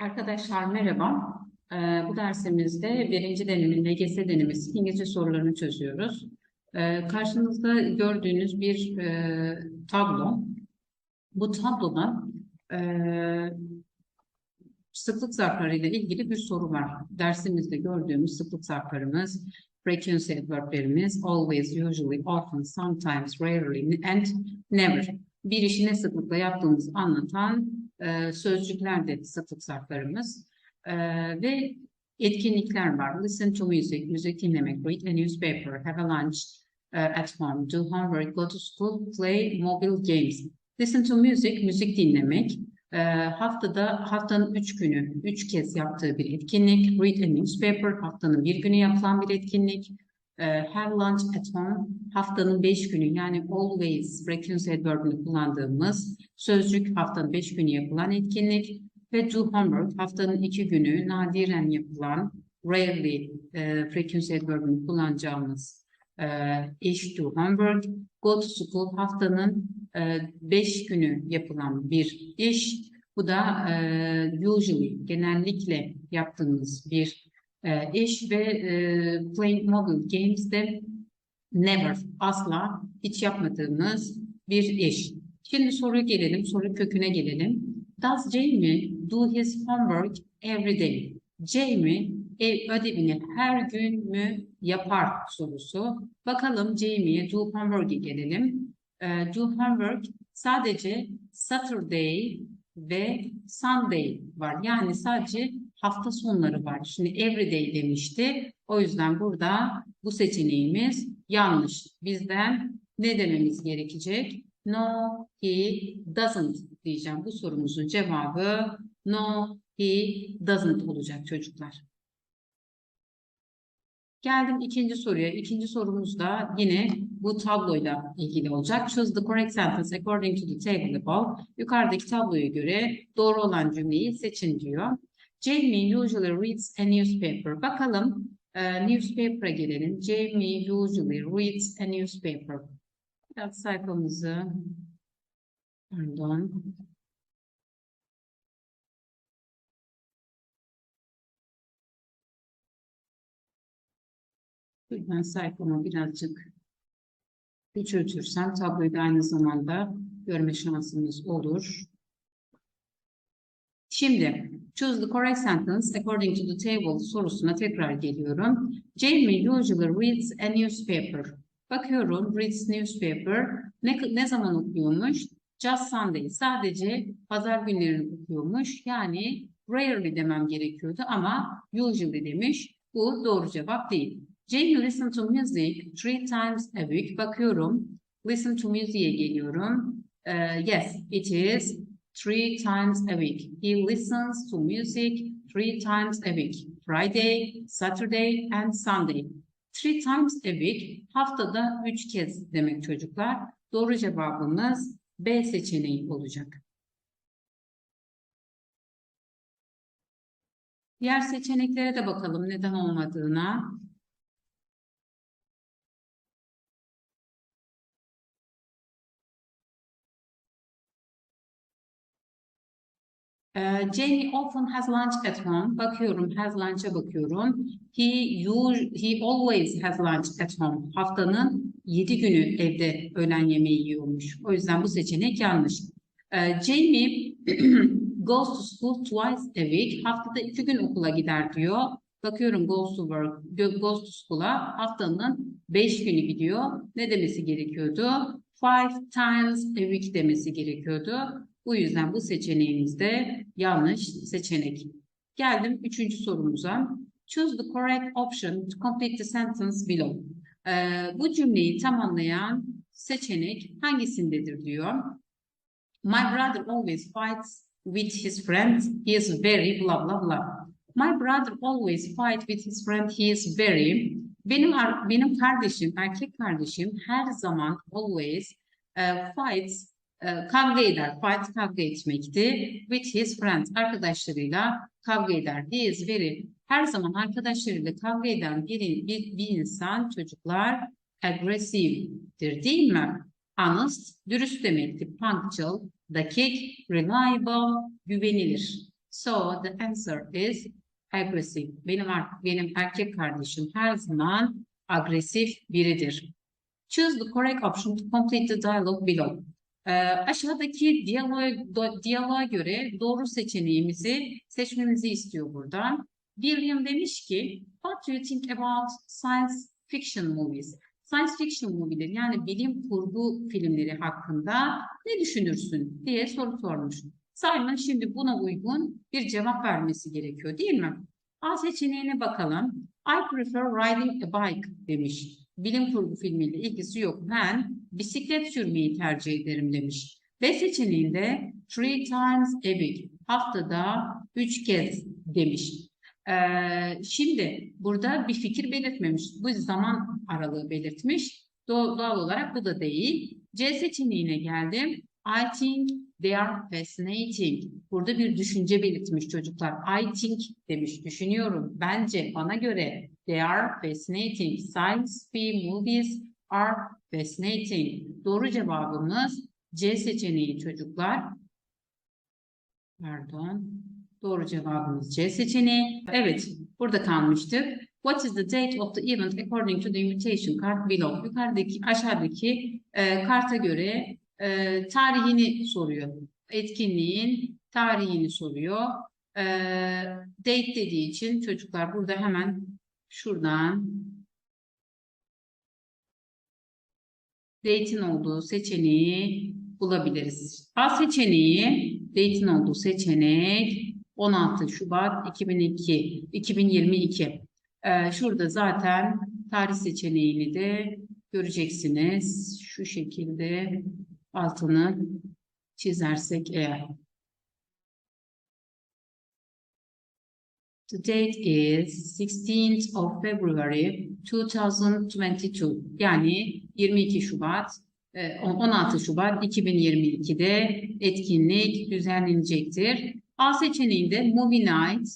Arkadaşlar merhaba. Ee, bu dersimizde birinci denemin LGS denemesi İngilizce sorularını çözüyoruz. Ee, karşınızda gördüğünüz bir e, tablo. Bu tabloda e, sıklık zarfları ile ilgili bir soru var. Dersimizde gördüğümüz sıklık zarflarımız, frequency adverblerimiz, always, usually, often, sometimes, rarely and never. Bir işi ne sıklıkla yaptığımızı anlatan e, sözcükler de sıklık zarflarımız E, ve etkinlikler var. Listen to music, müzik dinlemek, read a newspaper, have a lunch e, at home, do homework, go to school, play mobile games. Listen to music, müzik dinlemek. E, haftada haftanın üç günü, üç kez yaptığı bir etkinlik. Read a newspaper, haftanın bir günü yapılan bir etkinlik. E, have lunch at home, haftanın beş günü yani always frequency adverb'ını kullandığımız sözcük haftanın beş günü yapılan etkinlik ve do homework haftanın iki günü nadiren yapılan rarely e, frequency adverb'ını kullanacağımız e, iş do homework. Go to school haftanın e, beş günü yapılan bir iş. Bu da e, usually genellikle yaptığımız bir e, iş ve e, playing mobile games de never asla hiç yapmadığımız bir iş. Şimdi soruya gelelim, soru köküne gelelim. Does Jamie do his homework every day? Jamie ev ödevini her gün mü yapar sorusu. Bakalım Jamie'ye do homework'e gelelim. Ee, do homework sadece Saturday ve Sunday var. Yani sadece hafta sonları var. Şimdi every day demişti. O yüzden burada bu seçeneğimiz yanlış. Bizden ne dememiz gerekecek? No, he doesn't diyeceğim. Bu sorumuzun cevabı no, he doesn't olacak çocuklar. Geldim ikinci soruya. İkinci sorumuz da yine bu tabloyla ilgili olacak. Choose the correct sentence according to the table above. Yukarıdaki tabloya göre doğru olan cümleyi seçin diyor. Jamie usually reads a newspaper. Bakalım e, newspaper'a gelelim. Jamie usually reads a newspaper. Biraz sayfamızı pardon. Ben sayfamı birazcık küçültürsem tabloyu da aynı zamanda görme şansımız olur. Şimdi choose the correct sentence according to the table sorusuna tekrar geliyorum. Jamie usually reads a newspaper. Bakıyorum reads newspaper. Ne, ne zaman okuyormuş? Just Sunday. Sadece pazar günlerini okuyormuş. Yani rarely demem gerekiyordu ama usually demiş. Bu doğru cevap değil. Jamie listen to music three times a week. Bakıyorum. Listen to music'e geliyorum. Uh, yes, it is three times a week. He listens to music three times a week. Friday, Saturday and Sunday. Three times a week haftada üç kez demek çocuklar. Doğru cevabımız B seçeneği olacak. Diğer seçeneklere de bakalım neden olmadığına. Ee, Jamie often has lunch at home. Bakıyorum, has lunch'a bakıyorum. He, he always has lunch at home. Haftanın yedi günü evde öğlen yemeği yiyormuş. O yüzden bu seçenek yanlış. Ee, Jamie goes to school twice a week. Haftada iki gün okula gider diyor. Bakıyorum goes to work, go- goes to school'a haftanın beş günü gidiyor. Ne demesi gerekiyordu? Five times a week demesi gerekiyordu. Bu yüzden bu seçeneğimiz de yanlış seçenek. Geldim üçüncü sorumuza. Choose the correct option to complete the sentence below. Ee, bu cümleyi tamamlayan seçenek hangisindedir diyor. My brother always fights with his friends. He is very blah blah blah. My brother always fight with his friend. He is very. Benim benim kardeşim, erkek kardeşim her zaman always e, fights kavga eder. Fight kavga etmekti. With his friends arkadaşlarıyla kavga eder. He is very her zaman arkadaşlarıyla kavga eden bir, bir, bir insan çocuklar aggressive'dir değil mi? Honest, dürüst demekti. Punctual, dakik, reliable, güvenilir. So the answer is aggressive. Benim benim erkek kardeşim her zaman agresif biridir. Choose the correct option to complete the dialogue below. Ee, aşağıdaki diyalog, do- diyaloğa göre doğru seçeneğimizi seçmemizi istiyor buradan. William demiş ki, What do you think about science fiction movies? Science fiction movie'leri yani bilim kurgu filmleri hakkında ne düşünürsün diye soru sormuş. Simon şimdi buna uygun bir cevap vermesi gerekiyor değil mi? A seçeneğine bakalım. I prefer riding a bike demiş. Bilim kurgu filmiyle ilgisi yok. Ben bisiklet sürmeyi tercih ederim demiş. B seçeneğinde three times a week. Haftada üç kez demiş. Ee, şimdi burada bir fikir belirtmemiş. Bu zaman aralığı belirtmiş. Do- doğal olarak bu da değil. C seçeneğine geldim. I think they are fascinating. Burada bir düşünce belirtmiş çocuklar. I think demiş. Düşünüyorum. Bence, bana göre they are fascinating. Science film movies are fascinating. Doğru cevabımız C seçeneği çocuklar. Pardon. Doğru cevabımız C seçeneği. Evet, burada kalmıştık. What is the date of the event according to the invitation card below? Yukarıdaki, aşağıdaki e, karta göre e, tarihini soruyor. Etkinliğin tarihini soruyor. E, date dediği için çocuklar burada hemen şuradan date'in olduğu seçeneği bulabiliriz. A seçeneği, date'in olduğu seçenek 16 Şubat 2002, 2022. Ee, şurada zaten tarih seçeneğini de göreceksiniz. Şu şekilde altını çizersek eğer. The date is 16th of February 2022. Yani 22 Şubat, e, 16 Şubat 2022'de etkinlik düzenlenecektir. A seçeneğinde Movie Night,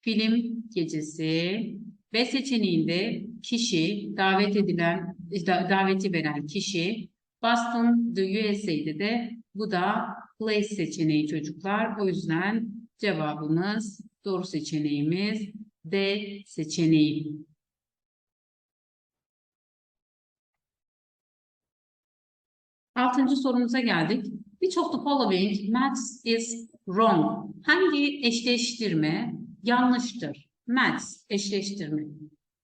film gecesi. B seçeneğinde kişi, davet edilen, da- daveti veren kişi. Boston, the USA'de de bu da place seçeneği çocuklar. O yüzden cevabımız, doğru seçeneğimiz D seçeneği. Altıncı sorumuza geldik. Which of the following maths is wrong? Hangi eşleştirme yanlıştır? Maths eşleştirme.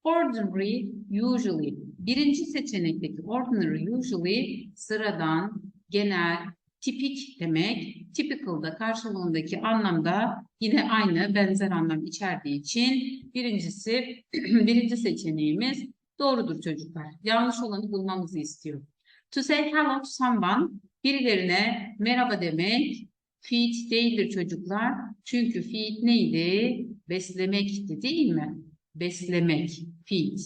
Ordinary, usually. Birinci seçenekteki ordinary, usually sıradan, genel, tipik demek. Typical'da karşılığındaki anlamda yine aynı benzer anlam içerdiği için birincisi birinci seçeneğimiz doğrudur çocuklar. Yanlış olanı bulmamızı istiyor. To say hello to someone birilerine merhaba demek feed değildir çocuklar. Çünkü feed neydi? Beslemekti değil mi? Beslemek, feed.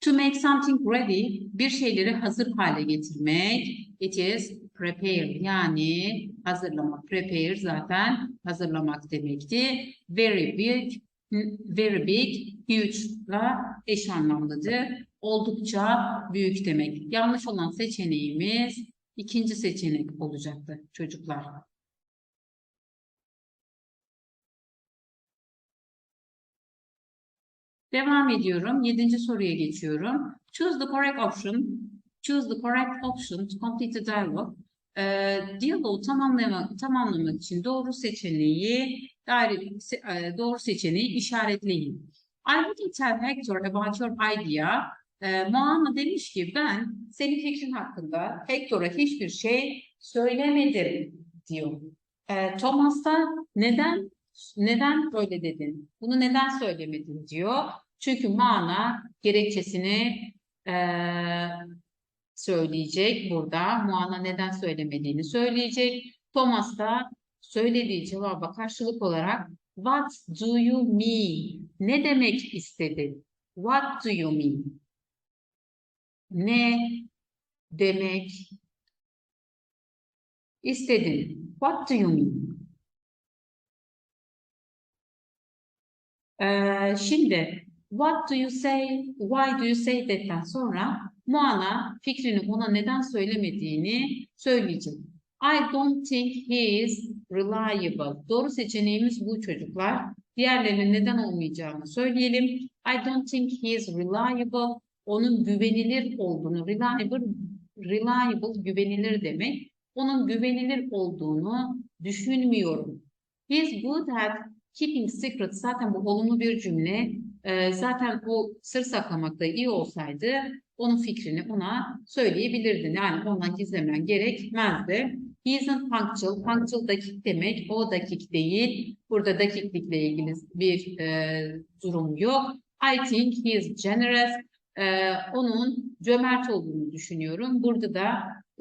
To make something ready, bir şeyleri hazır hale getirmek. It is prepare, yani hazırlamak. Prepare zaten hazırlamak demekti. Very big, very big, huge'la eş anlamlıdır. Oldukça büyük demek. Yanlış olan seçeneğimiz ikinci seçenek olacaktı çocuklar. Devam ediyorum. Yedinci soruya geçiyorum. Choose the correct option. Choose the correct option to complete the dialogue. Ee, diyaloğu tamamlamak, tamamlamak için doğru seçeneği daire- e, doğru seçeneği işaretleyin. I wouldn't tell Hector about your idea. Ee, Moana demiş ki ben senin fikrin hakkında Hector'a hiçbir şey söylemedim diyor. Ee, Thomas da neden neden böyle dedin? Bunu neden söylemedin diyor. Çünkü Moana gerekçesini eee, söyleyecek burada. Moana neden söylemediğini söyleyecek. Thomas da söylediği cevaba karşılık olarak What do you mean? Ne demek istedin? What do you mean? Ne demek istedin? What do you mean? Ee, şimdi what do you say, why do you say that'ten sonra Moana fikrini ona neden söylemediğini söyleyecek. I don't think he is reliable. Doğru seçeneğimiz bu çocuklar. Diğerlerinin neden olmayacağını söyleyelim. I don't think he is reliable. Onun güvenilir olduğunu, reliable, reliable güvenilir demek. Onun güvenilir olduğunu düşünmüyorum. He is good at keeping secrets. Zaten bu olumlu bir cümle. Ee, zaten o sır saklamakta iyi olsaydı onun fikrini ona söyleyebilirdin. Yani ondan gizlemen gerekmezdi. He isn't punctual. Punctual dakik demek. O dakik değil. Burada dakiklikle ilgili bir e, durum yok. I think he is generous. E, onun cömert olduğunu düşünüyorum. Burada da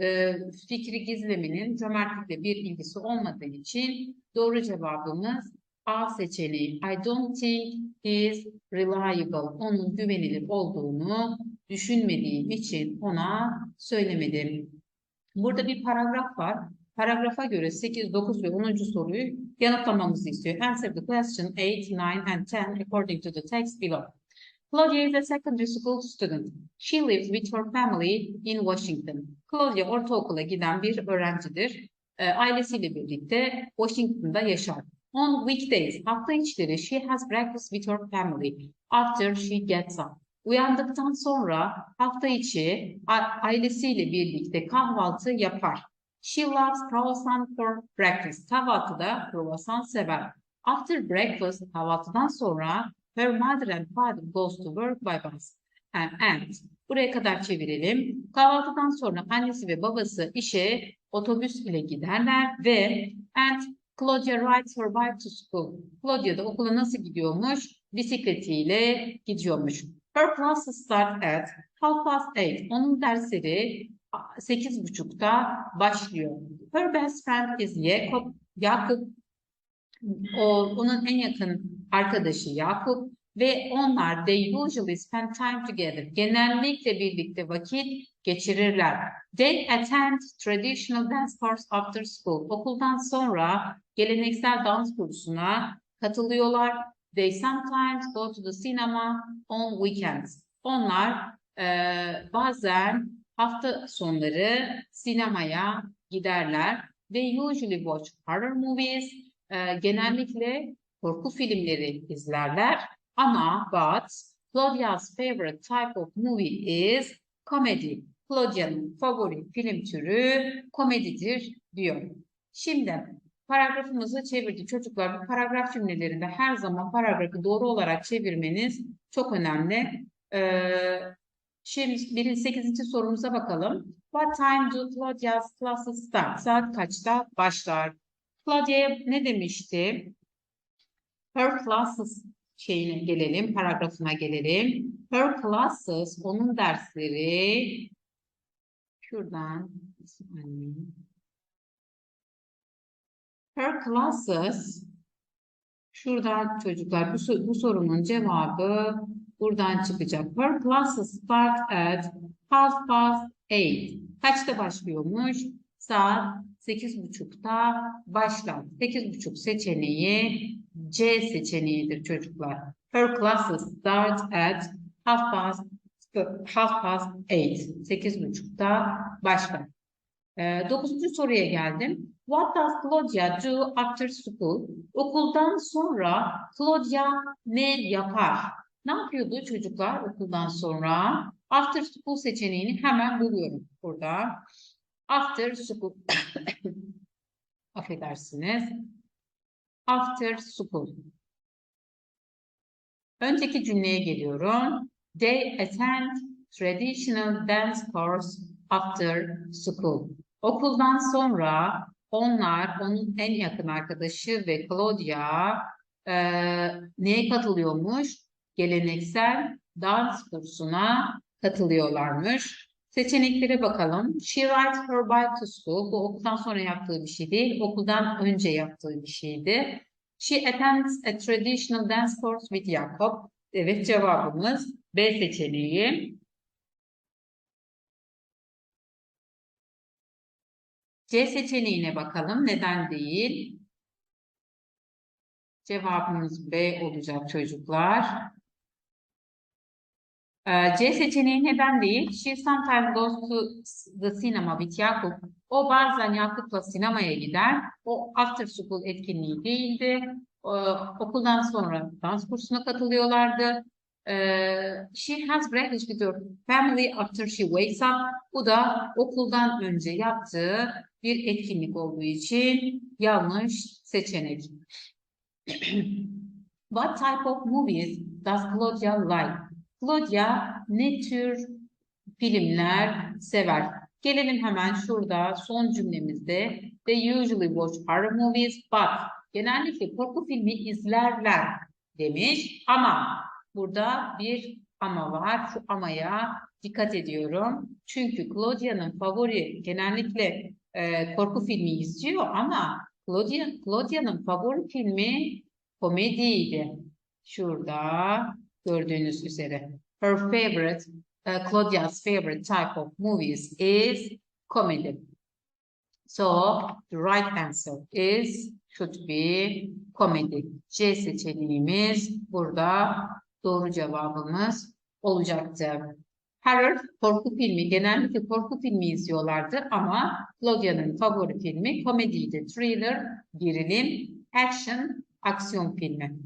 e, fikri gizlemenin cömertlikle bir ilgisi olmadığı için doğru cevabımız A seçeneği. I don't think he is reliable. Onun güvenilir olduğunu düşünmediğim için ona söylemedim. Burada bir paragraf var. Paragrafa göre 8, 9 ve 10. soruyu yanıtlamamızı istiyor. Answer the question 8, 9 and 10 according to the text below. Claudia is a secondary school student. She lives with her family in Washington. Claudia ortaokula giden bir öğrencidir. E, ailesiyle birlikte Washington'da yaşar. On weekdays, hafta içleri she has breakfast with her family after she gets up. Uyandıktan sonra hafta içi ailesiyle birlikte kahvaltı yapar. She loves croissant for breakfast. Kahvaltıda croissant sever. After breakfast, kahvaltıdan sonra her mother and father goes to work by bus. And, and buraya kadar çevirelim. Kahvaltıdan sonra annesi ve babası işe otobüs ile giderler ve and Claudia rides her bike to school. Claudia da okula nasıl gidiyormuş? Bisikletiyle gidiyormuş. Her classes start at half past eight. Onun dersleri sekiz buçukta başlıyor. Her best friend is Jacob. Yakup o, onun en yakın arkadaşı Yakup ve onlar they usually spend time together. Genellikle birlikte vakit geçirirler. They attend traditional dance course after school. Okuldan sonra geleneksel dans kursuna katılıyorlar. They sometimes go to the cinema on weekends. Onlar eee, bazen hafta sonları sinemaya giderler. They usually watch horror movies. Eee, genellikle korku filmleri izlerler. Ama but Claudia's favorite type of movie is comedy. Claudia'nın favori film türü komedidir diyor. Şimdi paragrafımızı çevirdi. Çocuklar bu paragraf cümlelerinde her zaman paragrafı doğru olarak çevirmeniz çok önemli. Ee, şimdi birinci sekizinci sorumuza bakalım. What time do Claudia's classes start? Saat kaçta başlar? Claudia'ya ne demişti? Her classes şeyine gelelim, paragrafına gelelim. Her classes, onun dersleri şuradan. Her classes şuradan çocuklar bu, bu sorunun cevabı buradan çıkacak. Her classes start at half past eight. Kaçta başlıyormuş? Saat sekiz buçukta başlar. Sekiz buçuk seçeneği C seçeneğidir çocuklar. Her classes start at half past half past eight. Sekiz buçukta başlar. Ee, dokuzuncu soruya geldim. What does Claudia do after school? Okuldan sonra Claudia ne yapar? Ne yapıyordu çocuklar okuldan sonra? After school seçeneğini hemen buluyorum burada. After school. Affedersiniz. After school. Önceki cümleye geliyorum. They attend traditional dance course after school. Okuldan sonra onlar, onun en yakın arkadaşı ve Claudia eee neye katılıyormuş? Geleneksel dans kursuna katılıyorlarmış. Seçeneklere bakalım. She rides her bike to school. Bu okuldan sonra yaptığı bir şey değil. Okuldan önce yaptığı bir şeydi. She attends a traditional dance course with Jacob. Evet cevabımız B seçeneği. C seçeneğine bakalım. Neden değil? Cevabımız B olacak çocuklar. Ee, C seçeneği neden değil? She sometimes goes to the cinema with Yakup. O bazen Yakup'la sinemaya gider. O after school etkinliği değildi. Ee, okuldan sonra dans kursuna katılıyorlardı. Ee, she has breakfast with her family after she wakes up. Bu da okuldan önce yaptığı bir etkinlik olduğu için yanlış seçenek. What type of movies does Claudia like? Claudia ne tür filmler sever? Gelelim hemen şurada son cümlemizde. They usually watch horror movies but genellikle korku filmi izlerler demiş ama burada bir ama var. Şu amaya dikkat ediyorum. Çünkü Claudia'nın favori genellikle e, korku filmi izliyor ama Claudia, Claudia'nın favori filmi komediydi. Şurada gördüğünüz üzere. Her favorite, uh, Claudia's favorite type of movies is comedy. So the right answer is should be comedy. C seçeneğimiz burada doğru cevabımız olacaktı. Horror korku filmi genellikle korku filmi izliyorlardı ama Claudia'nın favori filmi komediydi. Thriller, gerilim, action, aksiyon filmi.